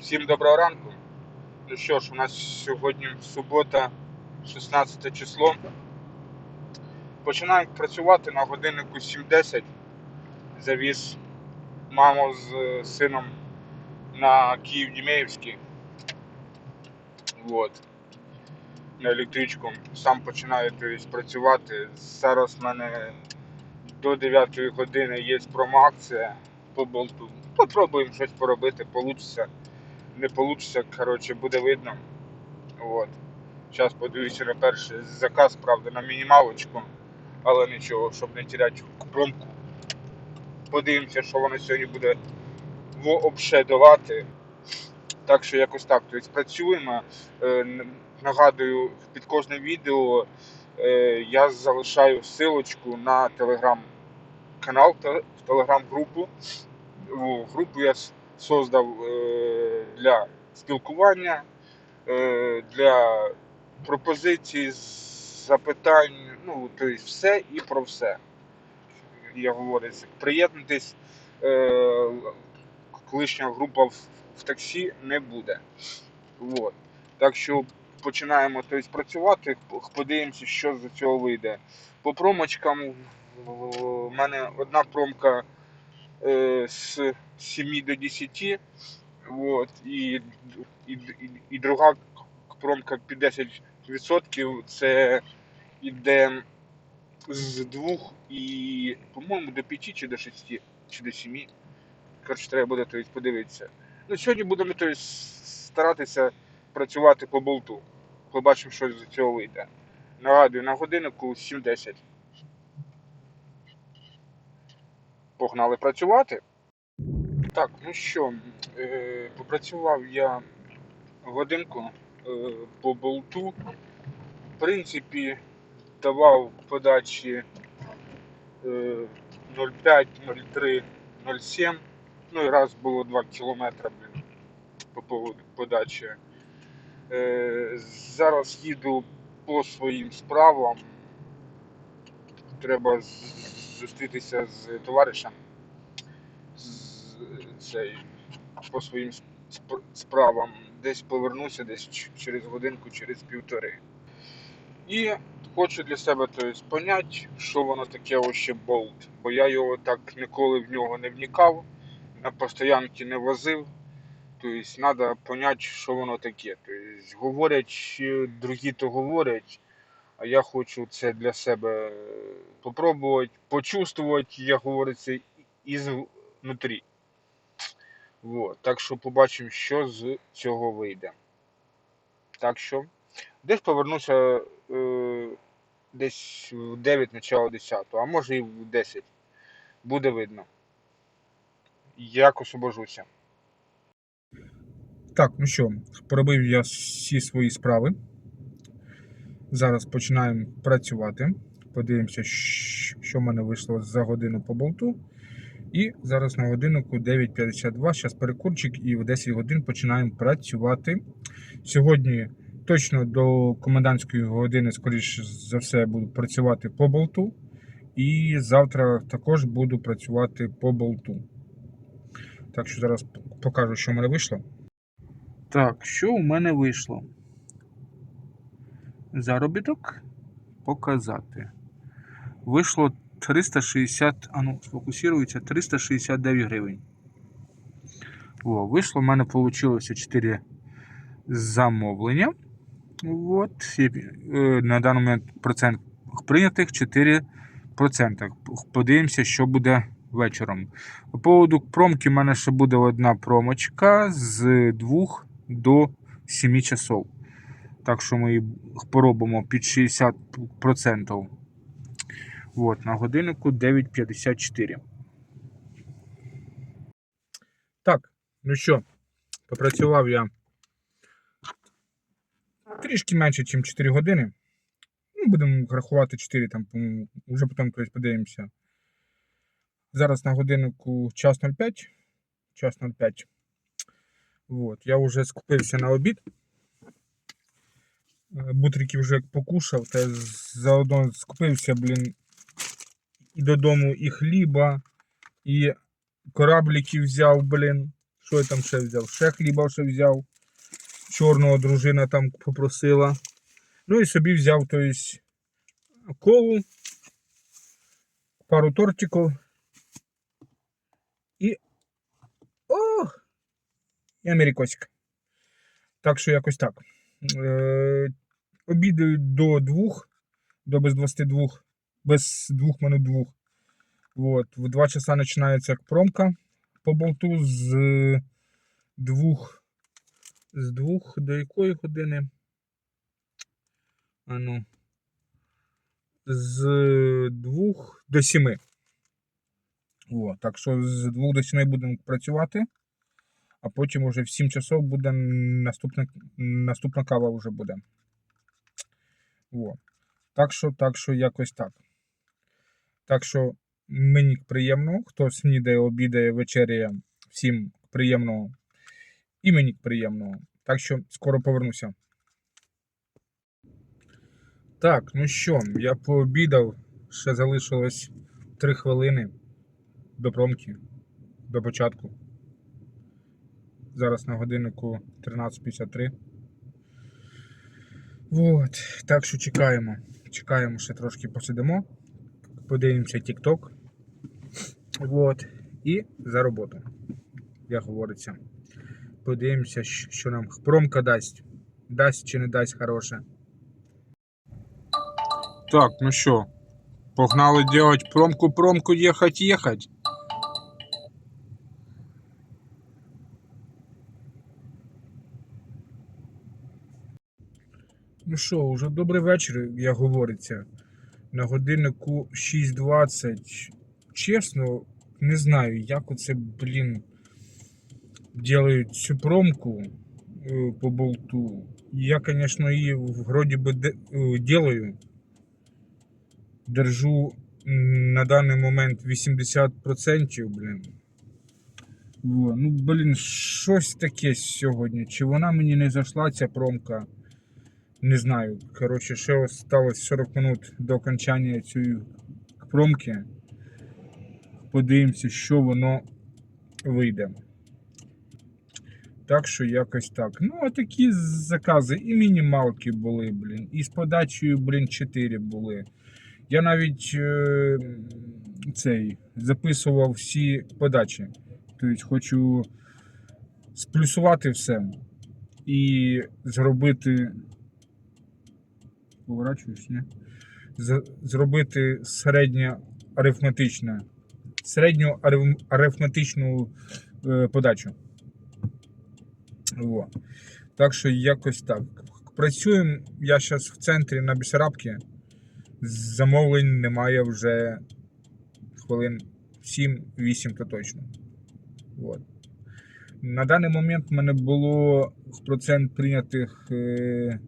Всім доброго ранку. Ну що ж, у нас сьогодні субота, 16 число. Починаємо працювати на годиннику 7.10. Завіз маму з сином на Київ Дімеївський. Вот. На електричку. Сам починаю тобто, працювати. Зараз в мене до 9 години є промоакція по болту. Попробуємо щось поробити, получиться. Не получиться, коротше, буде видно. От. Зараз подивлюся на перший заказ, правда, на мінімалочку, але нічого, щоб не теряти промку. Подивимося, що воно сьогодні буде вообще. Так що якось так. Тобто працюємо. Е, Нагадую, під кожним відео е, я залишаю ссылочку на телеграм-канал, телеграм-групу. Групу я создав е, для спілкування, е, для пропозицій, запитань, ну, тобто все і про все. Я говорю, приєднатись, е, колишня група в, таксі не буде. Вот. Так що починаємо тобто, працювати, подивимося, що з цього вийде. По промочкам в мене одна промка з 7 до 10, вот, і, і, і, друга промка під 10% це йде з 2 і, по-моєму, до 5 чи до 6, чи до 7. Коротше, треба буде тобто, подивитися. Ну, сьогодні будемо тобто, старатися працювати по болту. Побачимо, що з цього вийде. Нагадую, на годиннику 7.10. Погнали працювати. Так, ну що, е, попрацював я годинку е, по болту. В принципі, давав подачі е, 0,5, 0,3, 0,7. Ну і раз було 2 кілометри по поводу подачі. Е, зараз їду по своїм справам. Треба зустрітися з товаришем з, по своїм справам. Десь повернуся десь через годинку, через півтори. І хочу для себе тобто, поняти, що воно таке ось болт. Бо я його так ніколи в нього не вникав, на постоянки не возив. Тобто треба поняти, що воно таке. Тобто, говорять, другі то говорять, а я хочу це для себе попробувати, почувствувати, як говориться, ізнутрі. Вот. Так що побачимо, що з цього вийде. Так що, десь повернуся е, десь в 9, начало 10, а може і в 10. Буде видно. Як освобожуся. Так, ну що, поробив я всі свої справи. Зараз починаємо працювати. Подивимося, що в мене вийшло за годину по болту. І зараз на годиннику 9.52. Зараз перекурчик і в 10 годин починаємо працювати. Сьогодні точно до комендантської години, скоріш за все, буду працювати по болту. І завтра також буду працювати по болту. Так що зараз покажу, що в мене вийшло. Так, що у мене вийшло? Заробіток показати. Вийшло 360, а ну, сфокусується 369 гривень. О, вийшло, в мене вийшло 4 замовлення. От, і, е, на даний момент процент прийнятих 4%. Подивимося, що буде вечором. По поводу промки, в мене ще буде одна промочка з 2 до 7 часов. Так що ми її поробимо під 60%. От, на годиннику 9.54. Так, ну що, попрацював я трішки менше, ніж 4 години. Ну, будемо рахувати 4, там, вже потім колись подивимося. Зараз на годиннику час 05. Час 05. Вот, я вже скупився на обід. Бутрики вже покушав, та заодно скупився, блін, і додому і хліба, і кораблики взяв, блін, Що я там ще взяв? Ще хліба ще взяв. Чорного дружина там попросила. Ну і собі взяв то есть, колу, пару тортиків. І. О! І америкосик. Так що якось так. Е, обідаю до двох, до без 22, без двох минут двох. Вот. В 2 часа починається як промка по болту з двох. З двох до якої години? А ну. З двох до сіми. О, так що з двох до сіми будемо працювати, а потім уже в 7 часов буде наступна, наступна кава вже буде. О. Так що, так що якось так. Так що мені приємно, хто снідає, обідає, вечеряє, всім приємного. І мені приємного. Так що скоро повернуся. Так, ну що, я пообідав, ще залишилось 3 хвилини до промки, до початку. Зараз на годиннику 13.53. Вот. Так що чекаємо. Чекаємо, ще трошки посидимо. Подивимося TikTok. Вот. І за роботу. Як говориться. Подивимося, що нам промка дасть. Дасть чи не дасть хороше. Так, ну що, погнали делать промку, промку, Ну що, уже добрий вечір, як говориться. На годиннику 6.20. Чесно, не знаю, як оце, блін, делають цю промку е, по болту. Я, конечно, її вроді би е. Держу на даний момент 80%, блін. Во, ну, блін, щось таке сьогодні. Чи вона мені не зайшла, ця промка? Не знаю. Коротше, ще осталось 40 минут до окончання цієї промки. Подивимося, що воно вийде. Так що якось так. Ну, а такі закази і мінімалки були, блін. І з подачею, блін, 4 були. Я навіть е, цей записував всі подачі. Тобто хочу сплюсувати все і зробити. Поворачуюсь, ні? Зробити середнє арифметичне. Середню ариф- арифметичну е, подачу. Во. Так що якось так. Працюємо. Я зараз в центрі на Бісарабці. Замовлень немає вже хвилин 7-8 то точно. От. На даний момент в мене було процент прийнятих е,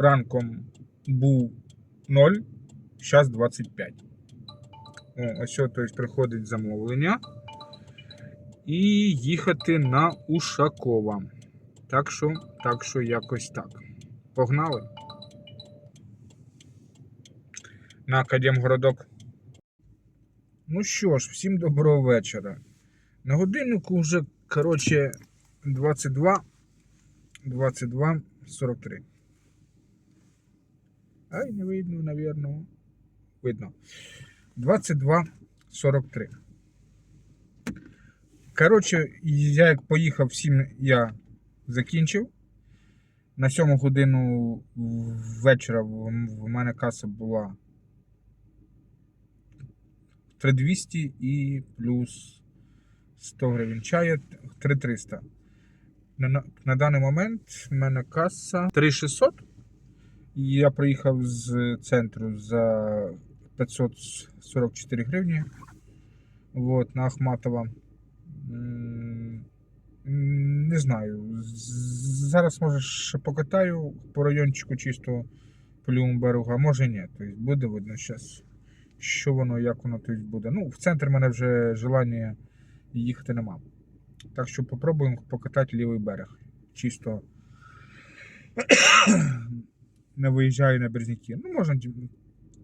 ранком був 0, зараз 25. О, ось, тобто, приходить замовлення. І їхати на Ушакова. Так що, так що якось так. Погнали. На Академгородок. Ну що ж, всім доброго вечора. На годиннику вже, коротше, 22. 22, 43. Ай, не видно, навірно. Видно. 22, 43. Коротше, я як поїхав всім, я закінчив. На 7 годину вечора в мене каса була 3200 і плюс 100 гривень чая 3300. На, на, на даний момент в мене каса 3600. Я приїхав з центру за 544 гривні. Вот, на Ахматова. Не знаю. Зараз може ще покатаю по райончику чисто по а може ні. Тобто буде видно зараз, що воно, як воно тобто буде. Ну, в центр мене вже желання їхати нема. Так що попробуємо покатати лівий берег. Чисто не виїжджаю на Березняки. Ну, можна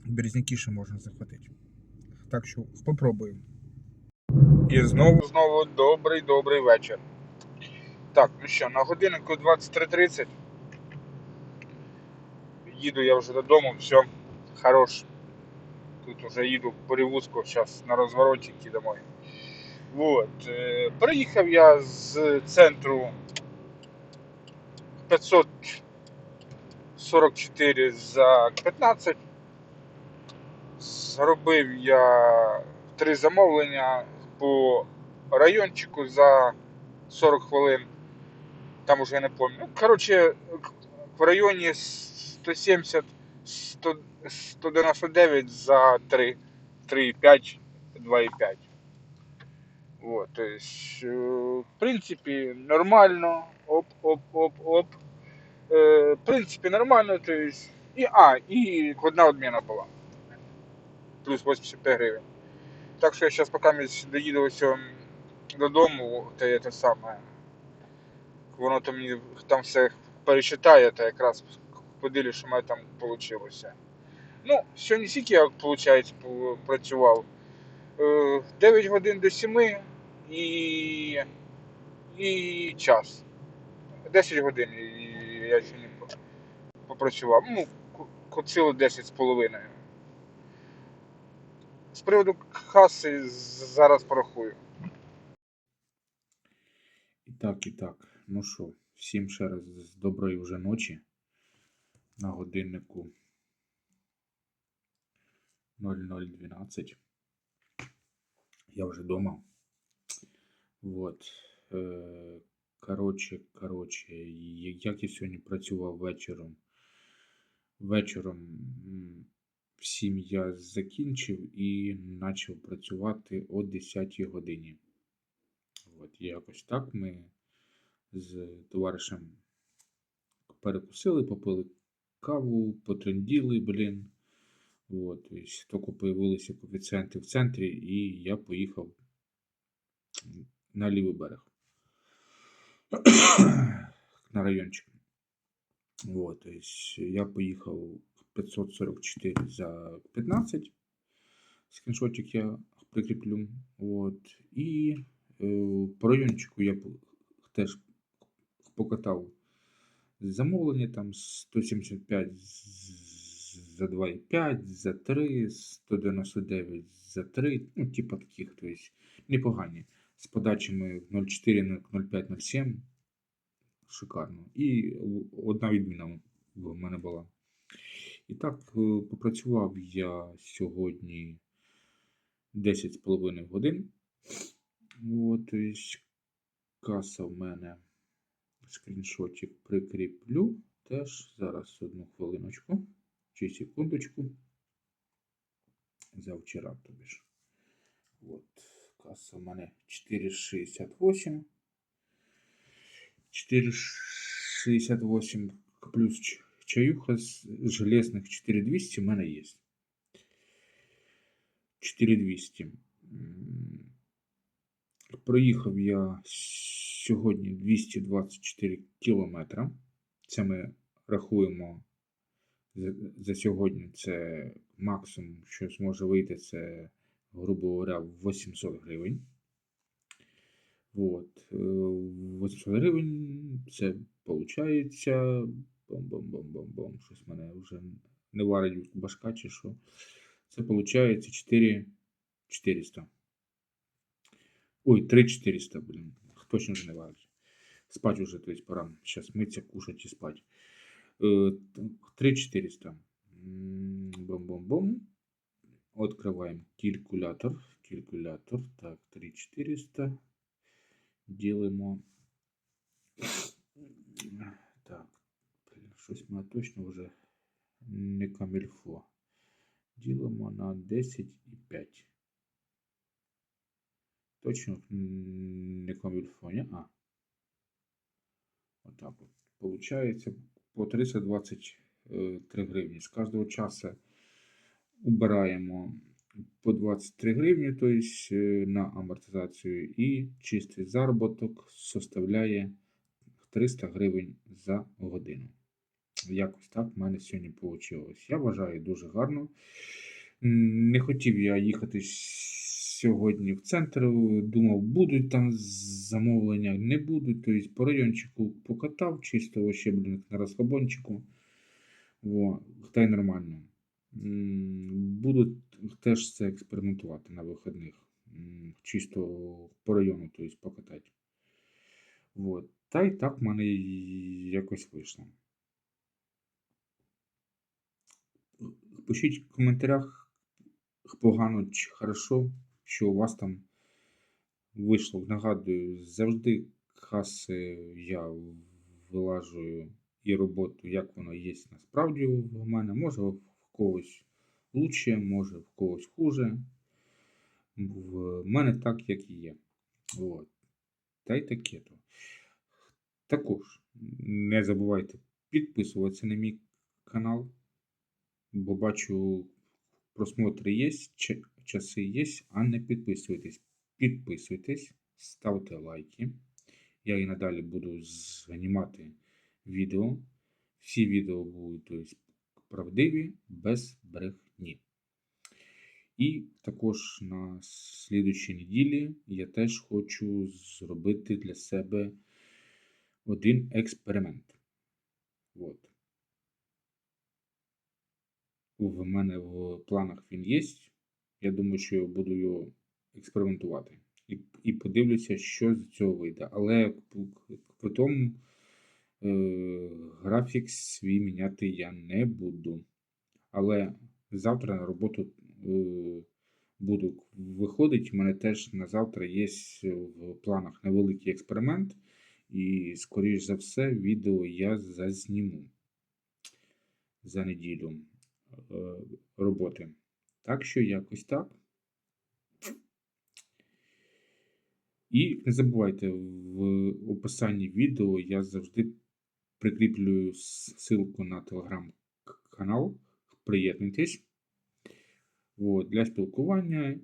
Березняки ще можна захватити. Так що попробуємо. І знову знову добрий добрий вечір. Так, ну що, на годиннику 23.30. Їду я вже додому, все, хорош. Тут вже їду перевозку, зараз на розвороті йти домой. Вот. е, Приїхав я з центру 544 за 15. Зробив я три замовлення по райончику за 40 хвилин. Там уже не пам'ятаю. Ну, коротше, в районі 170 100 199 за 3. 3,5, 2,5. Вот, то есть, э, в принципе, нормально. Оп, оп, оп, оп. Э, в принципе, нормально, то есть. І, а, і одна одміна була. Плюс 85 гривень. Так що я зараз поки доїду ось додому, то є те саме. Воно там мені там все перечитає, то якраз подивлюсь, що в мене там вийшло. Ну, сьогодні скільки я, виходить, працював. Е, 9 годин до 7 і, і час. 10 годин я сьогодні попрацював. Ну, ціло 10 з половиною. З приводу каси зараз порахую. І так, і так. Ну що, всім ще раз доброї вже ночі. На годиннику 0012. Я вже вдома. Вот. Е, коротше, коротше, як я сьогодні працював вечором. Вечором м, в 7 я закінчив і почав працювати о 10 годині. От, якось так ми з товаришем перекусили, попили каву, потренділи, блін. От, тобто, тільки появилися коефіцієнти в центрі, і я поїхав на лівий берег. на райончик. Вот, то есть я поїхав 544 за 15. Скріншотик я прикріплю. Вот. І е, по райончику я теж покатав замовлення там 175 за 2,5, за 3, 199 за 3, ну, типа таких, то есть непогані. З подачами 0,4, 0,5, 0,7. Шикарно. І одна відміна в мене була. І так, е, попрацював я сьогодні 10,5 годин. От, тобто, каса в мене скріншотик прикріплю. Теж зараз одну хвилиночку чи секундочку. За вчора, тобі ж. От, каса в мене 4,68. 4,68 плюс чаюха з железних 4200 в мене є. 4200. Проїхав я сьогодні 224 кілометра. Це ми рахуємо за сьогодні. Це максимум, що зможе вийти, це, грубо говоря, 800 гривень. Вот. е, 800 гривень це виходить. Бом-бом-бом-бом-бом. Щось мене вже не варить башка чи що. Це виходить 4 400. Ой, 3400, блін. Точно вже не варить. Спать уже, то есть пора. Сейчас мыться, кушать и спать. Э, т- 3400. М, Бом-бом-бом. Открываем калькулятор. Калькулятор. Так, 3400. Ділимо. Так, блін, щось мене точно вже не камільфо. Ділимо на 10,5. Точно м, не камільфо, не? А. Отак от. Получається по 323 гривні. З кожного часу убираємо по 23 гривні, тобто на амортизацію, і чистий заробіток составляє 300 гривень за годину. Якось так в мене сьогодні вийшло. Я вважаю дуже гарно. Не хотів я їхати сьогодні в центр. Думав, будуть там замовлення, не будуть. Тобто по райончику покатав, чисто вообще, блін, на розхабончику. Во, та нормально. Буду теж це експериментувати на вихідних. Чисто по району, тобто покатати. Вот. Та й так в мене якось вийшло. Пишіть в коментарях, погано чи хорошо, що у вас там вийшло. Нагадую, завжди каси я вилажую і роботу, як воно є насправді в мене. Може в когось лучше, може в когось хуже. В мене так, як і є. От. Та й таке то. Також не забувайте підписуватися на мій канал, бо бачу, просмотри є, часи є, а не підписуйтесь. Підписуйтесь, ставте лайки. Я і надалі буду знімати відео. Всі відео будуть правдиві, без брехні. І також на слідучій неділі я теж хочу зробити для себе один експеримент. От. В мене в планах він є. Я думаю, що я буду його експериментувати. І, і подивлюся, що з цього вийде. Але потім е, графік свій міняти я не буду. Але завтра на роботу е, буду виходити. У мене теж на завтра є в планах невеликий експеримент. І, скоріш за все, відео я зазніму за неділю е, роботи. Так що якось так. І не забувайте, в описанні відео я завжди прикріплюю ссылку на телеграм-канал. Приєднуйтесь. От, для спілкування.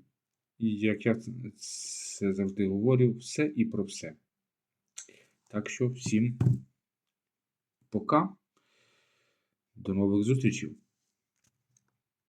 І як я це завжди говорю, все і про все. Так що всім пока. До нових зустрічей.